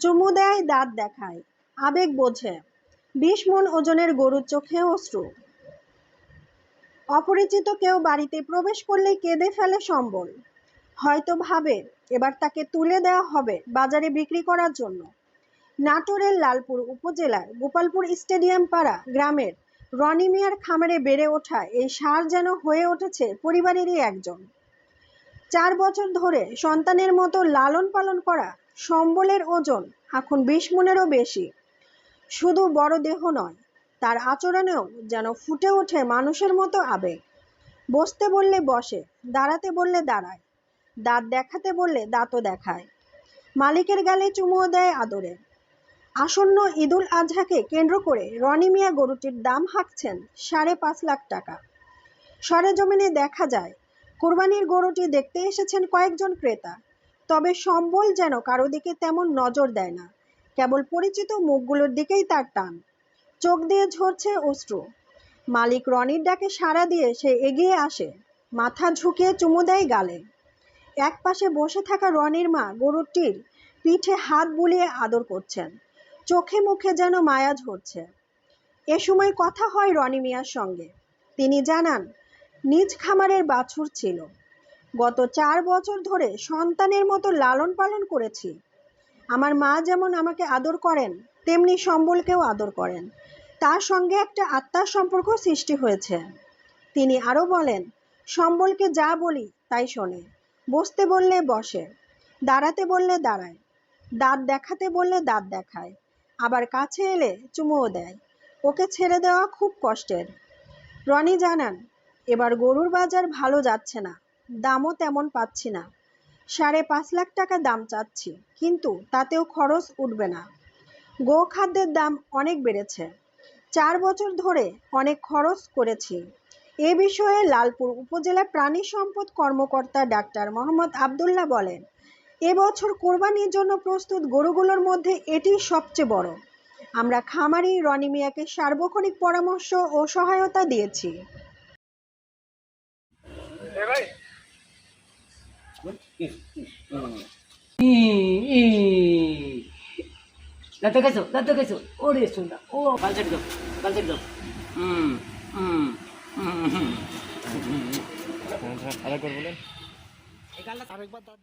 চুমু দেয় দাঁত দেখায়। আবেগ বোঝে। বিশ মন ওজনের গরুর চোখে অশ্রু। অপরিচিত কেউ বাড়িতে প্রবেশ করলেই কেঁদে ফেলে সম্বল। হয়তো ভাবে, এবার তাকে তুলে দেওয়া হবে বাজারে বিক্রি করার জন্য। নাটোরের লালপুর উপজেলার গোপালপুর স্টেডিয়াম পাড়া গ্রামের রনি মিয়ার খামারে বেড়ে ওঠা এই সার যেন হয়ে উঠেছে পরিবারেরই একজন। চার বছর ধরে সন্তানের মতো লালন পালন করা সম্বলের ওজন এখন বিশ মনেরও বেশি। শুধু বড় দেহ নয়, তার আচরণেও যেন ফুটে ওঠে মানুষের মতো আবেগ। বসতে বললে বসে, দাঁড়াতে বললে দাঁড়ায়, দাঁত দেখাতে বললে দাঁতও দেখায়। মালিকের গালে চুমুও দেয় আদরে। আসন্ন ঈদুল আজহাকে কেন্দ্র করে রনি মিয়া গরুটির দাম হাঁকছেন সাড়ে পাঁচ লাখ টাকা। সরেজমিনে দেখা যায়, কোরবানির গরুটি দেখতে এসেছেন কয়েকজন ক্রেতা। তবে সম্বল যেন কারও দিকে তেমন নজর দেয় না। কেবল পরিচিত মুখগুলোর দিকেই তার টান। চোখ দিয়ে ঝরছে অশ্রু। মালিক রনির ডাকে সাড়া দিয়ে সে এগিয়ে আসে। মাথা ঝুঁকিয়ে চুমু দেয় গালে। এক পাশে বসে থাকা রনির মা গরুটির পিঠে হাত বুলিয়ে আদর করছেন। চোখে মুখে যেন মায়া ঝরছে। এ সময় কথা হয় রনি মিয়ার সঙ্গে। তিনি জানান, নিজ খামারের বাছুর ছিল। গত চার বছর ধরে সন্তানের মতো লালন পালন করেছি। আমার মা যেমন আমাকে আদর করেন, তেমনি সম্বলকেও আদর করেন। তার সঙ্গে একটা আত্মার সম্পর্ক সৃষ্টি হয়েছে। তিনি আরও বলেন, সম্বলকে যা বলি, তাই শোনে। বসতে বললে বসে, দাঁড়াতে বললে দাঁড়ায়, দাঁত দেখাতে বললে দাঁত দেখায়, আবার কাছে এলে চুমুও দেয়। ওকে ছেড়ে দেওয়া খুব কষ্টের। রনি জানান, এবার গরুর বাজার ভালো যাচ্ছে না। দামও তেমন পাচ্ছি না। সাড়ে পাঁচ লাখ টাকা দাম চাচ্ছি, কিন্তু তাতেও খরচ উঠবে না। গো খাদ্যের দাম অনেক বেড়েছে। চার বছর ধরে অনেক খরচ করেছি। এ বিষয়ে লালপুর উপজেলা প্রাণী সম্পদ কর্মকর্তা ডাক্তার মোহাম্মদ আবদুল্লাহ বলেন এবছর কোরবানির জন্য প্রস্তুত গরুগুলোর মধ্যে এটি সবচেয়ে বড়। আমরা খামারি রনি মিয়াকে সার্বক্ষণিক পরামর্শ ও সহায়তা দিয়েছি। দাঁতে গেছো দাঁতে গেছো ওরে সোনা ও কালচার দাও কালচার দাও হুম হুম হুম আরেকবার বলেন আরেকবার দাঁত